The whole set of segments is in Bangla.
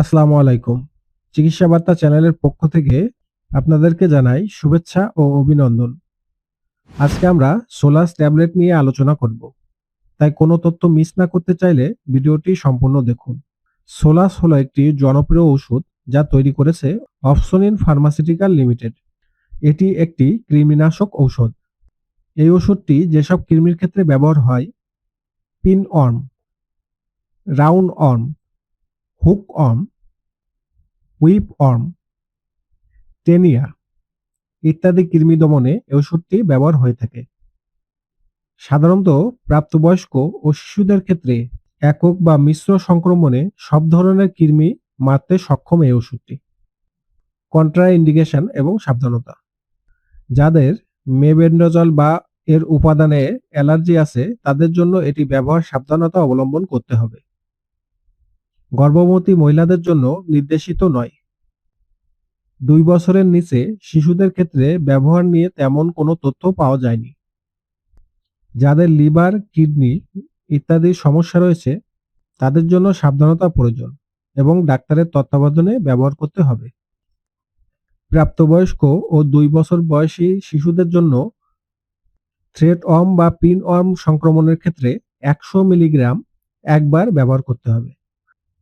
আসসালামু আলাইকুম। চিকিৎসা বার্তা চ্যানেলের পক্ষ থেকে আপনাদেরকে জানাই শুভেচ্ছা ও অভিনন্দন। আজকে আমরা সোলাস ট্যাবলেট নিয়ে আলোচনা করব। তাই কোনো তথ্য মিস না করতে চাইলে ভিডিওটি সম্পূর্ণ দেখুন। সোলাস হলো একটি জনপ্রিয় ওষুধ যা তৈরি করেছে অপসনিন ফার্মাসিউটিক্যাল লিমিটেড। এটি একটি কৃমিনাশক ঔষধ। এই ওষুধটি যেসব কৃমির ক্ষেত্রে ব্যবহার হয়, pinworm, roundworm hookworm whipworm taenia ইত্যাদি কৃমি দমনে এই ওষুধটি ব্যবহার হয়ে থাকে। সাধারণত প্রাপ্তবয়স্ক ও শিশুদের ক্ষেত্রে একক বা মিশ্র সংক্রমণে সব ধরনের কৃমি মারতে সক্ষম এই ওষুধটি কন্ট্রা ইন্ডিকেশন এবং সাবধানতা। যাদের মেবেন্ডাজল বা এর উপাদানে অ্যালার্জি আছে, তাদের জন্য এটি ব্যবহার সাবধানতা অবলম্বন করতে হবে। গর্ভবতী মহিলাদের জন্য নির্দেশিত নয়। দুই বছরের নিচে শিশুদের ক্ষেত্রে ব্যবহার নিয়ে তেমন কোনো তথ্য পাওয়া যায়নি। যাদের লিভার, কিডনি ইত্যাদি সমস্যা রয়েছে, তাদের জন্য সাবধানতা প্রয়োজন এবং ডাক্তারের তত্ত্বাবধানে ব্যবহার করতে হবে। প্রাপ্তবয়স্ক ও দুই বছর বয়সী শিশুদের জন্য থ্রেড অর্ম বা পিন অর্ম সংক্রমণের ক্ষেত্রে একশো মিলিগ্রাম একবার ব্যবহার করতে হবে।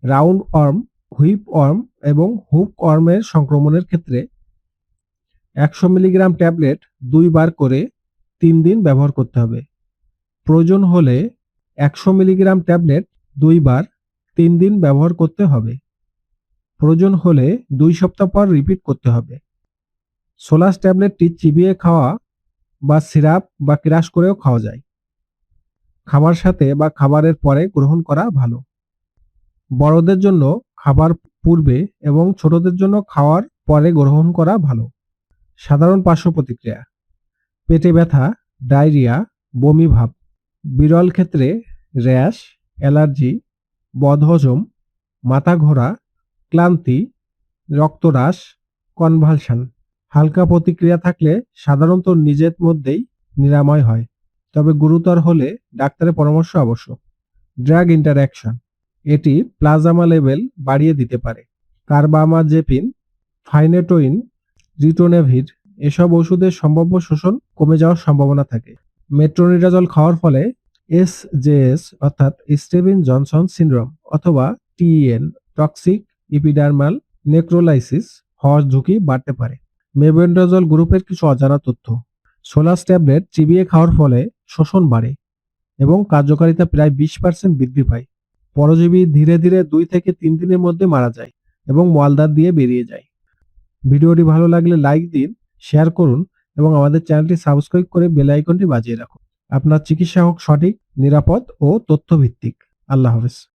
রাউন্ড অর্ম, হুইপ অর্ম এবং হুক অর্মের সংক্রমণের ক্ষেত্রে একশো মিলিগ্রাম ট্যাবলেট দুইবার করে তিন দিন ব্যবহার করতে হবে। প্রয়োজন হলে একশো মিলিগ্রাম ট্যাবলেট দুইবার তিন দিন ব্যবহার করতে হবে। প্রয়োজন হলে দুই সপ্তাহ পর রিপিট করতে হবে। সোলাস ট্যাবলেটটি চিবিয়ে খাওয়া বা সিরাপ বা ক্রাশ করেও খাওয়া যায়। খাবার সাথে বা খাবারের পরে গ্রহণ করা ভালো। বড়দের জন্য খাবার পূর্বে এবং ছোটদের জন্য খাওয়ার পরে গ্রহণ করা ভালো। সাধারণ পার্শ্ব প্রতিক্রিয়া। পেটে ব্যথা, ডায়রিয়া, বমি ভাব। বিরল ক্ষেত্রে র্যাশ, অ্যালার্জি, বদহজম, মাথা ঘোরা, ক্লান্তি, রক্তরাশ, কনভালশন। হালকা প্রতিক্রিয়া থাকলে সাধারণত নিজের মধ্যেই নিরাময় হয়, তবে গুরুতর হলে ডাক্তারের পরামর্শ আবশ্যক। Drug interaction. এটি প্লাজমা লেভেল বাড়িয়ে দিতে পারে। কার্বামাজেপিন ফাইনেটোইন, রিটোনেভির এসব ওষুধের সম্ভাব্য শোষণ কমে যাওয়ার সম্ভাবনা থাকে। মেট্রোনিডাজল খাওয়ার ফলে এস এসজেএস, অর্থাৎ স্টেভিন জনসন সিনড্রোম অথবা টিএন টক্সিক ইপিডার্মাল নেক্রোলাইসিস হওয়ার ঝুঁকি বাড়তে পারে। মেবেন্ডাজল গ্রুপের কিছু অজানা তথ্য। সোলাস ট্যাবলেট চিবিয়ে খাওয়ার ফলে শোষণ বাড়ে এবং কার্যকারিতা প্রায় বিশ পার্সেন্ট বৃদ্ধি পায়। পরজীবী ধীরে ধীরে দুই থেকে তিন দিনের মধ্যে মারা যায় এবং মলদার দিয়ে বেরিয়ে যায়। ভিডিওটি ভালো লাগলে লাইক দিন, শেয়ার করুন এবং আমাদের চ্যানেলটি সাবস্ক্রাইব করে বেল আইকনটি বাজিয়ে রাখুন। আপনার চিকিৎসা হোক সঠিক, নিরাপদ ও তথ্যভিত্তিক। আল্লাহ হাফেজ।